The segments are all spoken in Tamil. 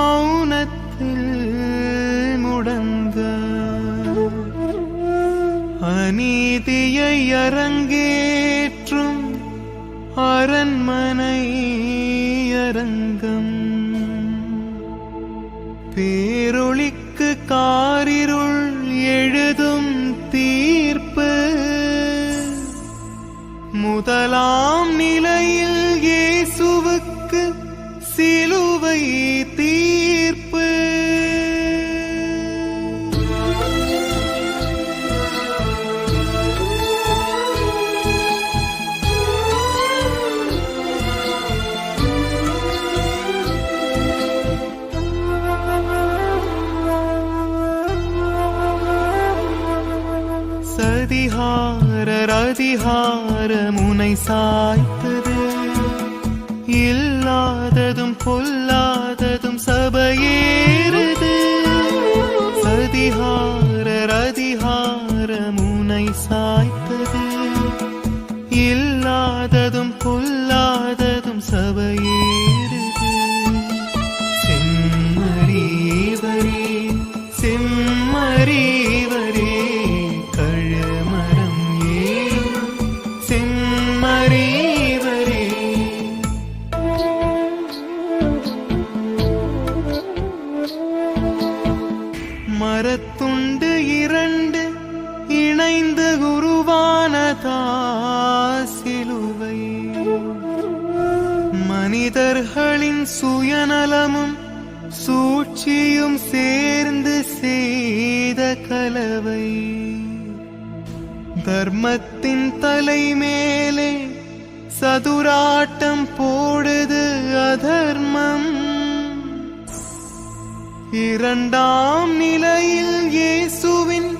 மௌனத்தில் முடங்க அநீதியை அரங்கேற்றும் அரண்மனை அரங்கம். பேரொளிக்கு காரிருள் எழுதும் தீர்ப்பு முதலாம் நிலையில் சதிகாரர் அதிகார முனை சாய்த்தது. இல்லாததும் பொல் மரத்துண்டு இரண்டு இணைந்து குருவானதா சிலுவை மனிதர்களின் சுயநலமும் சூழ்ச்சியும் சேர்ந்து செய்த கலவை. தர்மத்தின் தலை மேலே சதுராட்டம் போடுது அதர்மம். இரண்டாம் நிலையில் இயேசுவின்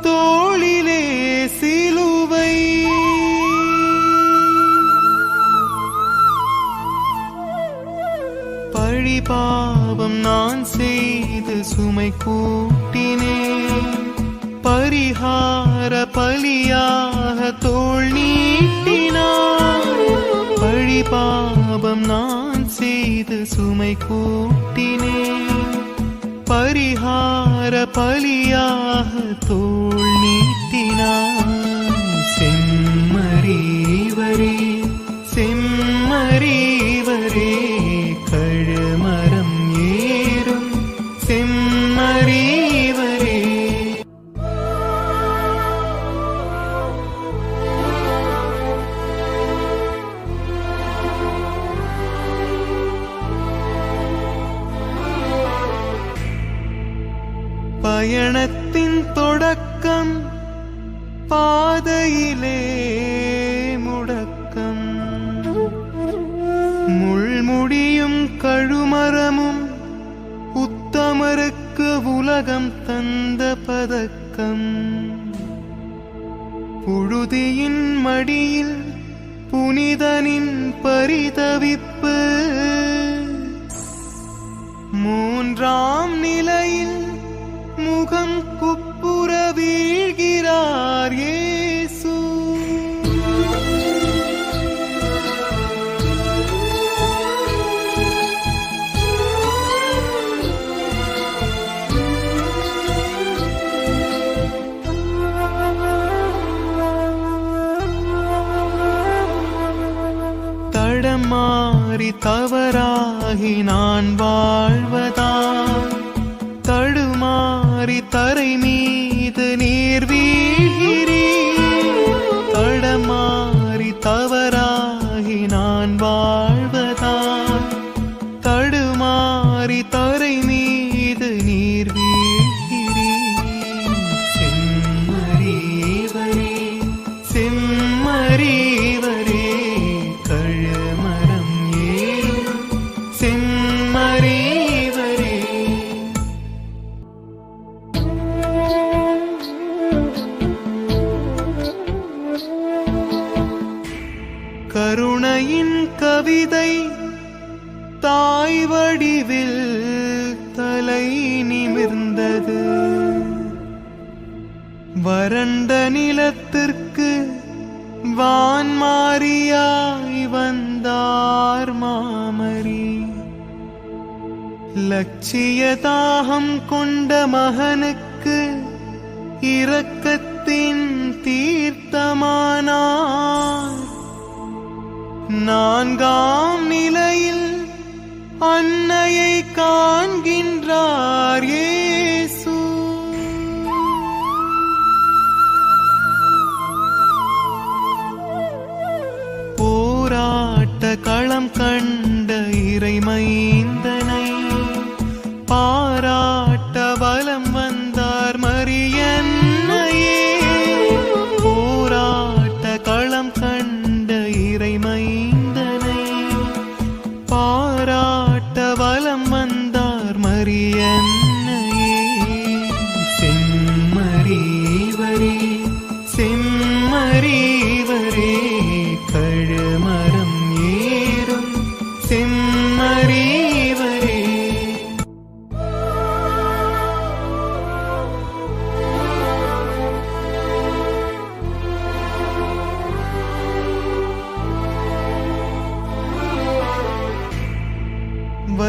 தோளிலே சிலுவை. பழி பாவம் நான் செய்து சுமை கூட்டினேன். பரிகார பலியாக தோல் நீட்டினார். பழி பாவம் நான் செய்து சுமை கூட்டினேன். பரிகார பலியாக தோல் நீட்டினான் செம்மறிவரே செம்மறிவரே. தொடக்கம் பாதையிலே முடக்கம். முள்முடியும் கழுமரமும் உத்தமருக்கு உலகம் தந்த பதக்கம். புழுதியின் மடியில் புனிதனின் பரிதவிப்பு. மூன்றாம் நிலையில் முகம் குப்புற வீழ்கிறார் ஏசு தடமாறி தவறாகி நான் வாழ்வதான் தடுமாறி தந்தையின் கவிதை தாய் வடிவில் தலை நிமிர்ந்தது. வறண்ட நிலத்திற்கு வான்மாரியாய் வந்தார் மாமரி. லட்சிய தாகம் கொண்ட மகனுக்கு இரக்கத்தின் தீர்த்தமானார் நான்காம் நிலையில் அன்னையை காண்கின்றார் ஏசு போராட்ட களம் கண்ட இறைமைந்தனை பாரா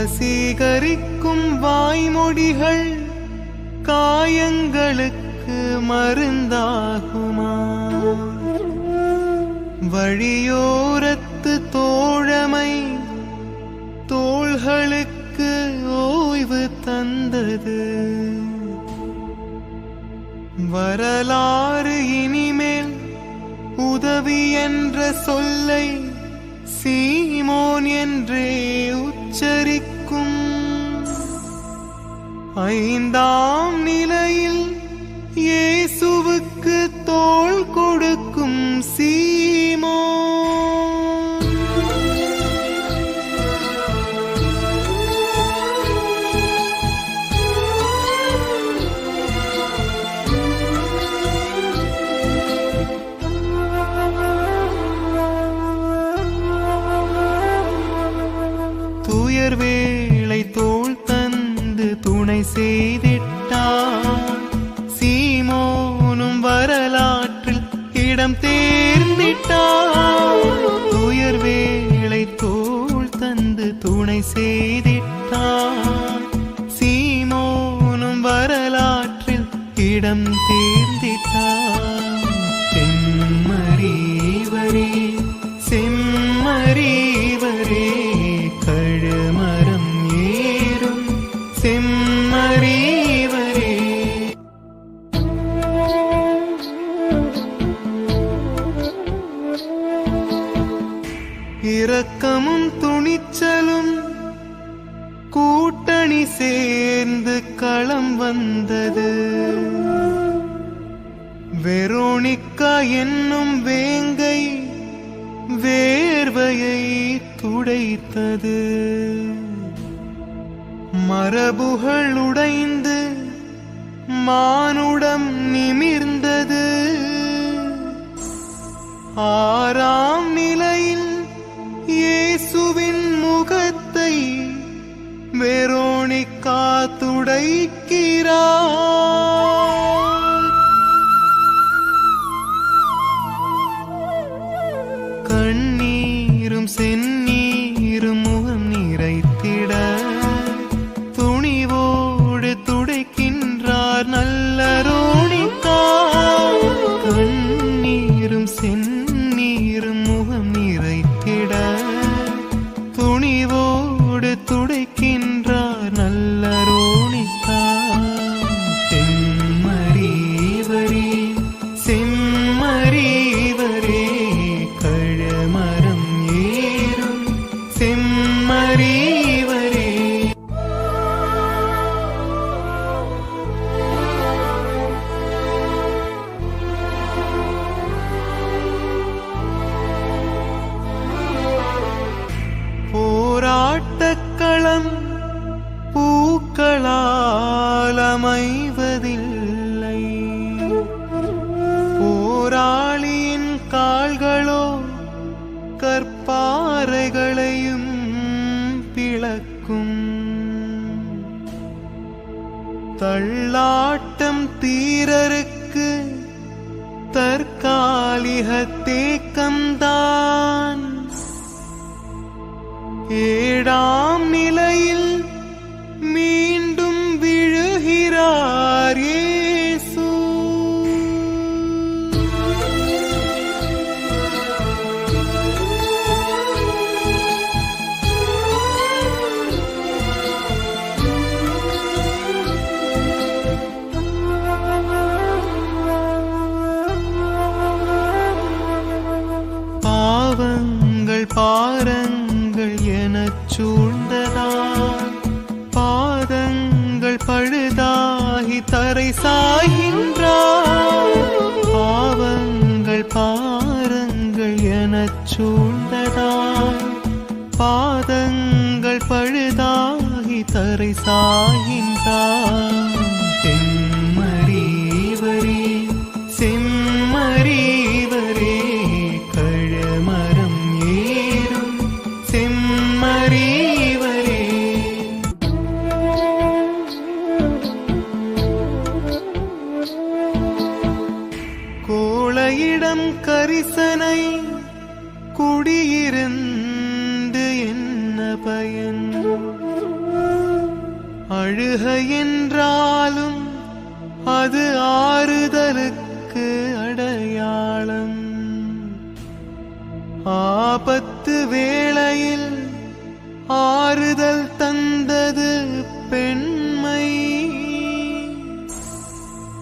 வசீகரிக்கும் வாய்மொழிகள் காயங்களுக்கு மருந்தாகுமா? வழியோரத்து தோழமை தோள்களுக்கு ஓய்வு தந்தது. வரலாறு இனிமேல் உதவி என்ற சொல்லை சீமோன் என்றே உச்சரிக்க இருக்கும். ஐந்தாம் நிலையில் இயேசுவுக்கு தோள் கொடுக்கும் சீமோ. free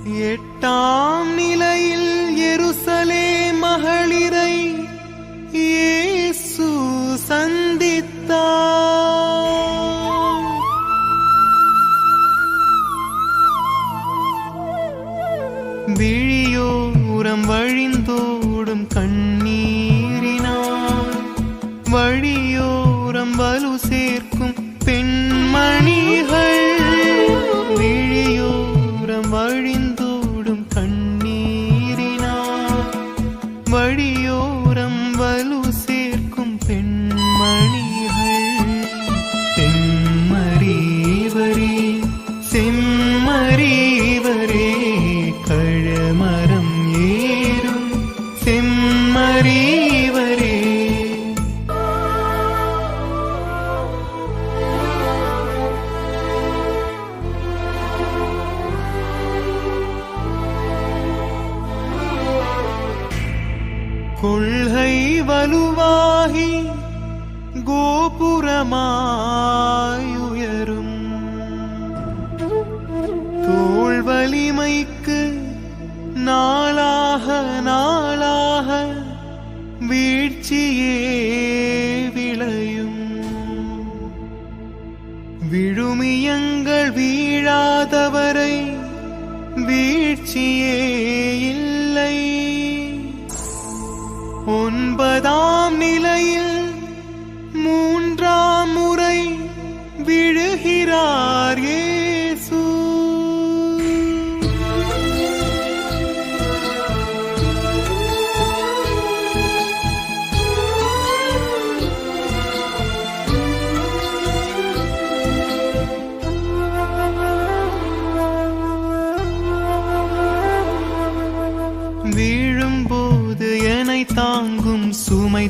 எட்டாம் நிலையில் எருசலே மகளிரை ஏசு சன் my ஒன்பதாம் நிலையில் மூணு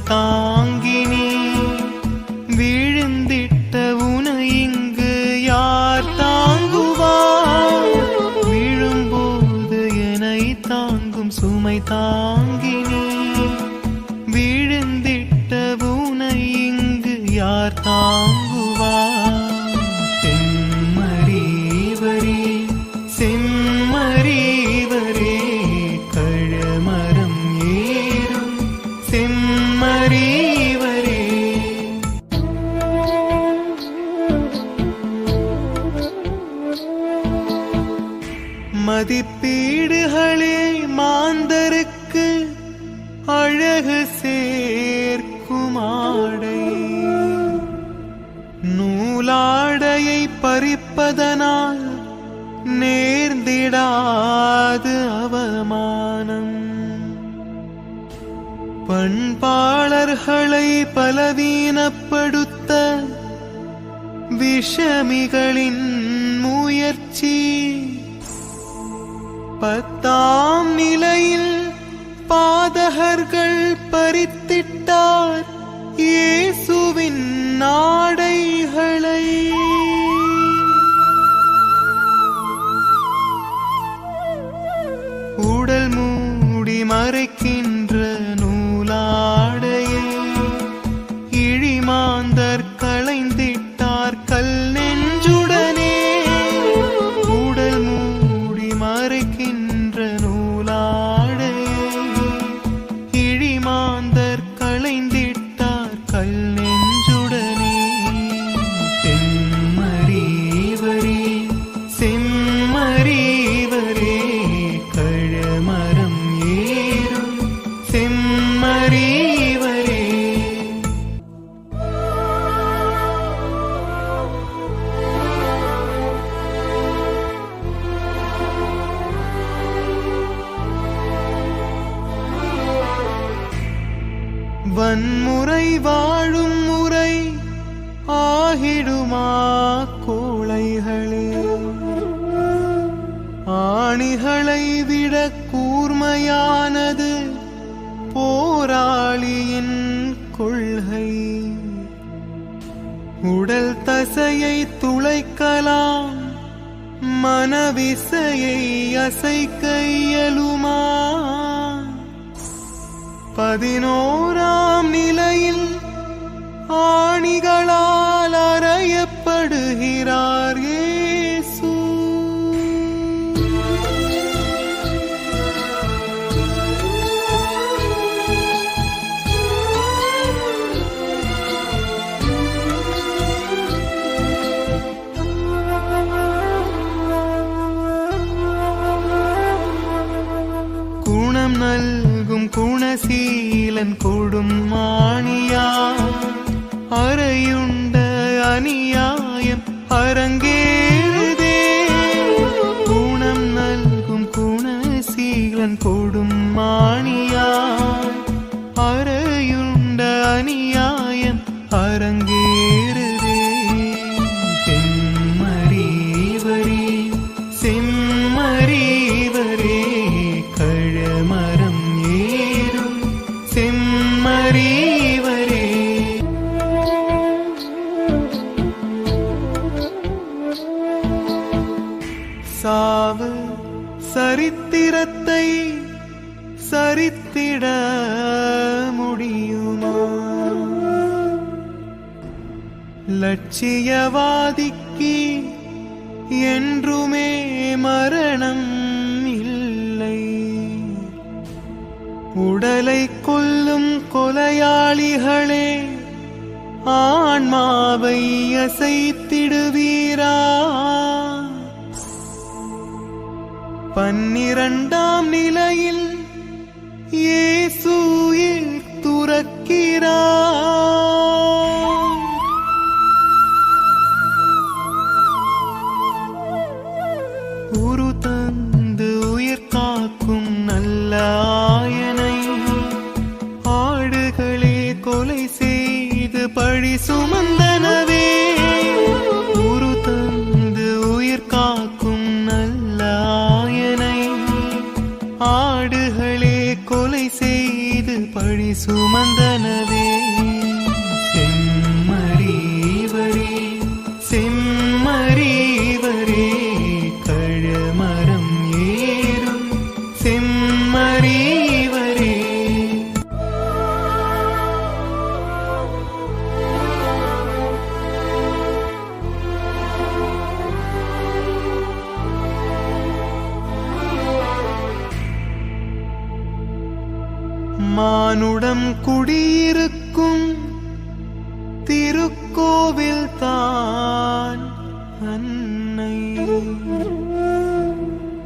高。பண்பாளர்களை பலவீனப்படுத்த விஷமிகளின் முயற்சி. பத்தாம் நிலையில் பாதகர்கள் பறித்திட்டார் இயேசுவின் நாடைகளை உடல் மூடி மறைக்கின்ற உடல் தசையை துளைக்கலாம் மனவிசையை அசைக்க இயலுமா? பதினோராம் நிலையில் ஆணிகளால் அறையப்படுகிறார்கள் ഗുണശീലൻ കൊടുമാണിയാം അറയുണ്ട് അനുയായം അരങ്ങേറുതേ. ഗുണം നൽകും ഗുണശീലൻ കൊടുമാണിയ லட்சியவாதிக்கு என்றுமே மரணம் இல்லை. உடலை கொல்லும் கொலையாளிகளே ஆன்மாவை அசைத்திடுவீரா? பன்னிரண்டாம் நிலையில் இயேசு துறக்கிறார். செய்து சுமந்தனவே. உரு தந்து உயிர் காக்கும் நல்ல ஆடுகளே கொலை செய்து பழி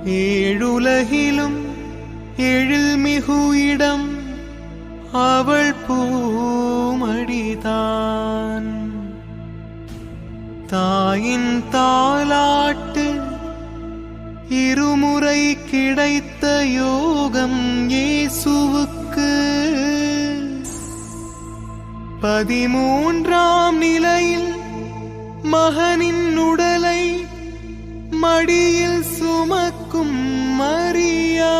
ஏழுலகிலும் எழில் மிகு இடம் அவள் பூமடிதான். தாயின் தாலாட்டு இருமுறை கிடைத்த யோகம் இயேசுவுக்கு. பதிமூன்றாம் நிலையில் மகனின் உடலை மடியில் சுமக்க சுமக்கும் மரியா.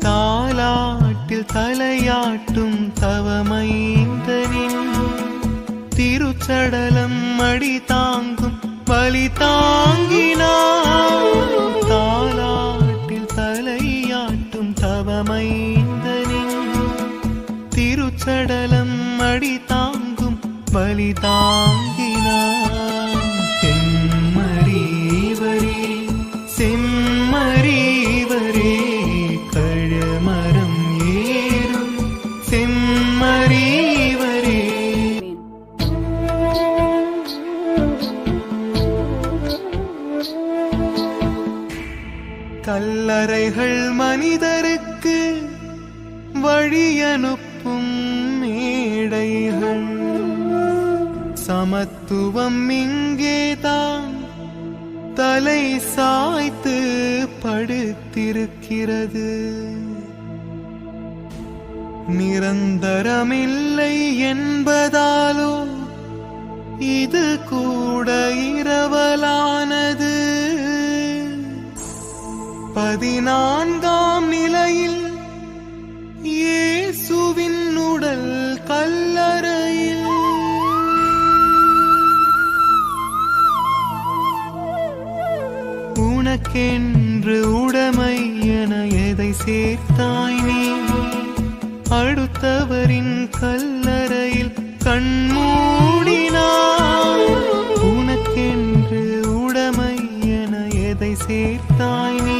தாலாட்டில் தலையாட்டும் தவமைந்தனின் திருச்சடலம் மடி தாங்கும் பலி தாங்கினார். தாலாட்டில் தலையாட்டும் தவமைந்தனின் திருச்சடலம் அடி தாங்கும் பலி தாங்கி கல்லறைகள் மனிதருக்கு வழியனுப்பும் மேடைகள். சமத்துவம் இங்கேதான் தலை சாய்த்து படுத்திருக்கிறது. நிரந்தரமில்லை என்பதாலோ இது கூட இரவலானது. பதினான்காம் நிலையில் இயேசுவின் உடல் கல்லறையில். உனக்கென்று உடைமை என எதை சேர்த்தாய் நீ? அடுத்தவரின் கல்லறையில் கண்மூடினாய் உனக்கென்று உடைமை என எதை சேர்த்தாய் நீ?